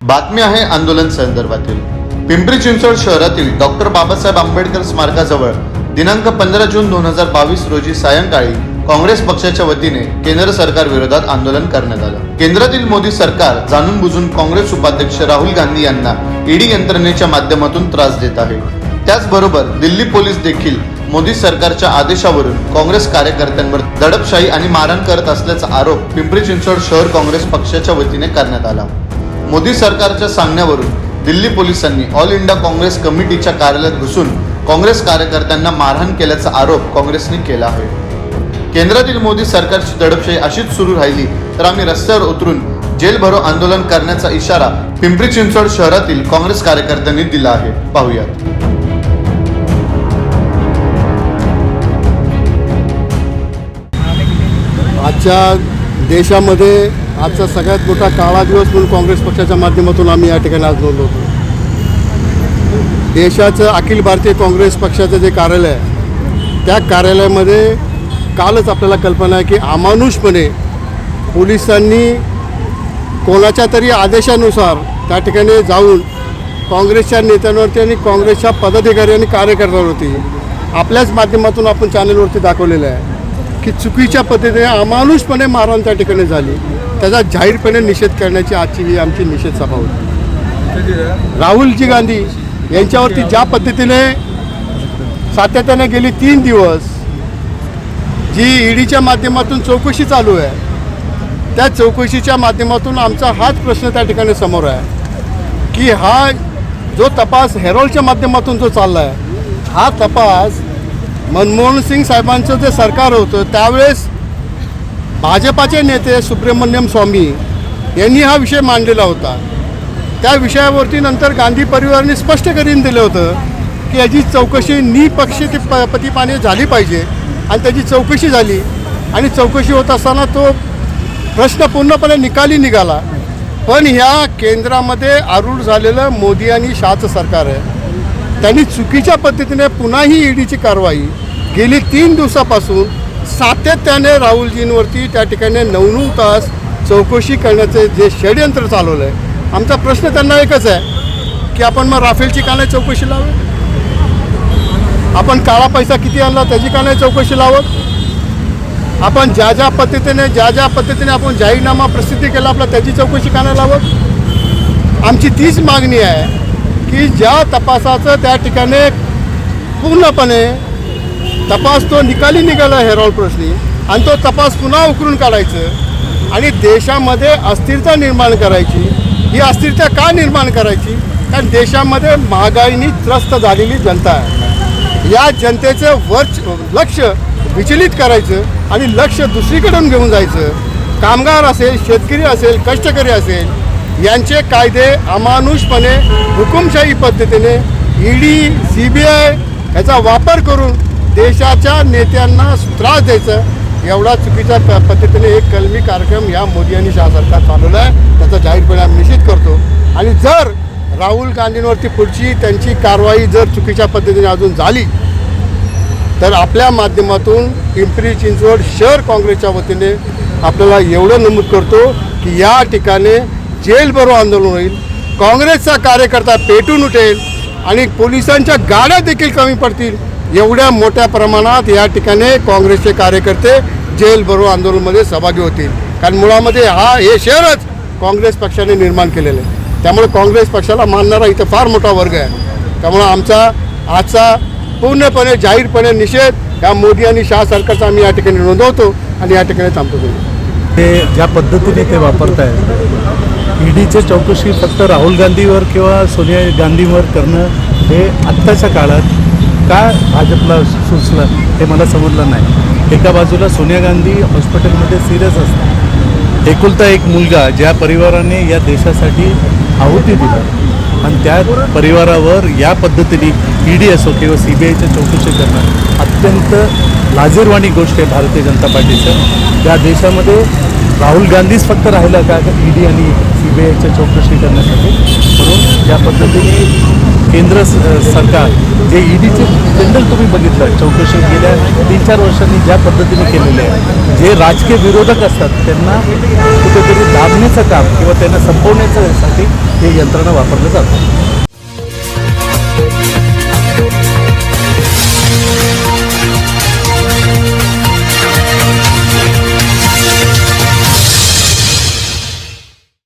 बातमी आहे आंदोलन संदर्भातील. पिंपरी चिंचवड शहरातील डॉक्टर बाबासाहेब आंबेडकर स्मारकाजवळ दिनांक पंधरा जून दोन हजार बावीस रोजी सायंकाळी काँग्रेस पक्षाच्या वतीने केंद्र सरकार विरोधात आंदोलन करण्यात आलं. केंद्रातील मोदी सरकार जाणून बुजून काँग्रेस उपाध्यक्ष राहुल गांधी यांना ईडी यंत्रणेच्या माध्यमातून त्रास देत आहे. त्याचबरोबर दिल्ली पोलीस देखील मोदी सरकारच्या आदेशावरून काँग्रेस कार्यकर्त्यांवर दडपशाही आणि मारहाण करत असल्याचा आरोप पिंपरी चिंचवड शहर काँग्रेस पक्षाच्या वतीने करण्यात आला. मोदी सरकारच्या सांगण्यावरून दिल्ली पोलिसांनी ऑल इंडिया काँग्रेस कमिटीच्या कार्यालयात घुसून काँग्रेस कार्यकर्त्यांना मारहाण केल्याचा आरोप काँग्रेसने केला आहे. केंद्रातील मोदी सरकारची दडपशाही अशीच सुरू राहिली तर आम्ही रस्त्यावर उतरून जेल भरो आंदोलन करण्याचा इशारा पिंपरी चिंचवड शहरातील काँग्रेस कार्यकर्त्यांनी दिला आहे. पाहुयात. आजच्या देशामध्ये आजचा सगळ्यात मोठा काळा दिवस म्हणून काँग्रेस पक्षाच्या माध्यमातून आम्ही या ठिकाणी आज नोंदवतो देशाचं अखिल भारतीय काँग्रेस पक्षाचं जे कार्यालय आहे त्या कार्यालयामध्ये कालच आपल्याला कल्पना आहे की अमानुषपणे पोलिसांनी कोणाच्या तरी आदेशानुसार त्या ठिकाणी जाऊन काँग्रेसच्या नेत्यांवरती आणि काँग्रेसच्या पदाधिकारी आणि कार्यकर्त्यांवरती आपल्याच माध्यमातून आपण चॅनलवरती दाखवलेलं आहे की चुकीच्या पद्धतीने अमानुषपणे मारहाण त्या ठिकाणी झाली. त्याचा जाहीरपणे निषेध करण्याची आजची ही आमची निषेध सभा होती. राहुलजी गांधी यांच्यावरती ज्या पद्धतीने सातत्याने गेली तीन दिवस जी ईडीच्या माध्यमातून चौकशी चालू आहे त्या चौकशीच्या माध्यमातून आमचा हाच प्रश्न त्या ठिकाणी समोर आहे की हा जो तपास हेरॉलच्या माध्यमातून जो चालला आहे हा तपास मनमोहन सिंग साहेबांचं जे सरकार होतं त्यावेळेस भाजपाचे नेते सुब्रमण्यम स्वामी यांनी हा विषय मांडलेला होता. त्या विषयावरती नंतर गांधी परिवाराने स्पष्ट करून दिलं होतं की याची चौकशी निपक्षी प पतीपाने झाली पाहिजे आणि त्याची चौकशी झाली आणि चौकशी होत असताना तो प्रश्न पूर्णपणे निकाली निघाला. पण ह्या केंद्रामध्ये आरूढ झालेलं मोदी आणि शहाचं सरकार आहे. त्यांनी चुकीच्या पद्धतीने पुन्हा ही ईडीची कारवाई गेली तीन दिवसापासून सातत्याने राहुलजींवरती त्या ठिकाणी नऊ नऊ तास चौकशी करण्याचं जे षडयंत्र चालवलं आहे आमचा प्रश्न त्यांना एकच आहे की आपण मग राफेलची का नाही चौकशी लावत? आपण काळा पैसा किती आणला त्याची का नाही चौकशी लावत? आपण ज्या ज्या पद्धतीने ज्या ज्या पद्धतीने आपण जाहीरनामा प्रसिद्धी केला आपला त्याची चौकशी का नाही लावत? आमची तीच मागणी आहे की ज्या तपासाचं त्या ठिकाणी पूर्णपणे तपास तो निकाली निघाला हेरॉल प्रश्नी आणि तो तपास पुन्हा उकरून काढायचं. आणि देशामध्ये अस्थिरता निर्माण करायची. ही अस्थिरता का निर्माण करायची? कारण देशामध्ये महागाईनी त्रस्त झालेली जनता आहे. या जनतेचं वर्च लक्ष विचलित करायचं आणि लक्ष दुसरीकडून घेऊन जायचं. कामगार असेल शेतकरी असेल कष्टकरी असेल यांचे कायदे अमानुषपणे हुकुमशाही पद्धतीने ईडी सी बी आय याचा वापर करून देशाच्या नेत्यांना त्रास द्यायचं एवढा चुकीच्या पद्धतीने एक कलमी कार्यक्रम या मोदी आणि शाह सरकार चालवला आहे. त्याचा जाहीरपणे आम्ही निषेध करतो. आणि जर राहुल गांधींवरती पुढची त्यांची कारवाई जर चुकीच्या पद्धतीने अजून झाली तर आपल्या माध्यमातून पिंपरी चिंचवड शहर काँग्रेसच्या वतीने आपल्याला एवढं नमूद करतो की या ठिकाणी जेलभरो आंदोलन होईल काँग्रेसचा कार्यकर्ता पेटून उठेल आणि पोलिसांच्या गाड्या देखील कमी पडतील. एवढ्या मोठ्या प्रमाणात या ठिकाणी काँग्रेसचे कार्यकर्ते जेल भरो आंदोलनमध्ये सहभागी होतील. कारण मुळामध्ये हा हे शहरच काँग्रेस पक्षाने निर्माण केलेलं आहे. त्यामुळे काँग्रेस पक्षाला मानणारा इथं फार मोठा वर्ग आहे. त्यामुळं आमचा आजचा पूर्णपणे जाहीरपणे निषेध या मोदी आणि शाह सरकारचा आम्ही या ठिकाणी नोंदवतो आणि या ठिकाणी थांबतो. ते ज्या पद्धतीने ते वापरत आहेत ईडीची चौकशी फक्त राहुल गांधीवर किंवा सोनिया गांधीवर करणं हे आत्ताच्या काळात का भाजपला सुचलं हे मला समजलं नाही. एका बाजूला सोनिया गांधी हॉस्पिटलमध्ये सिरियस असतात. एकुलता एक मुलगा ज्या परिवाराने या देशासाठी आहुती दिली. आणि त्या परिवारावर या पद्धतीने ई डी असो किंवा सी बी आयच्या चौकशी करणं अत्यंत लाजीरवाणी गोष्ट आहे भारतीय जनता पार्टीचं. त्या देशामध्ये राहुल गांधीच फक्त राहिला का? ई डी आणि सी बी आयच्या चौकशी करण्यासाठी. म्हणून या पद्धतीने केंद्र स- सरकार जे ईडीचे जनरल तुम्ही बघितलं चौकशी गेल्या तीन चार वर्षांनी ज्या पद्धतीने केलेले आहे जे राजकीय विरोधक असतात त्यांना कुठेतरी दाबण्याचं काम किंवा त्यांना संपवण्यासाठी हे यंत्रणा वापरलं जातं.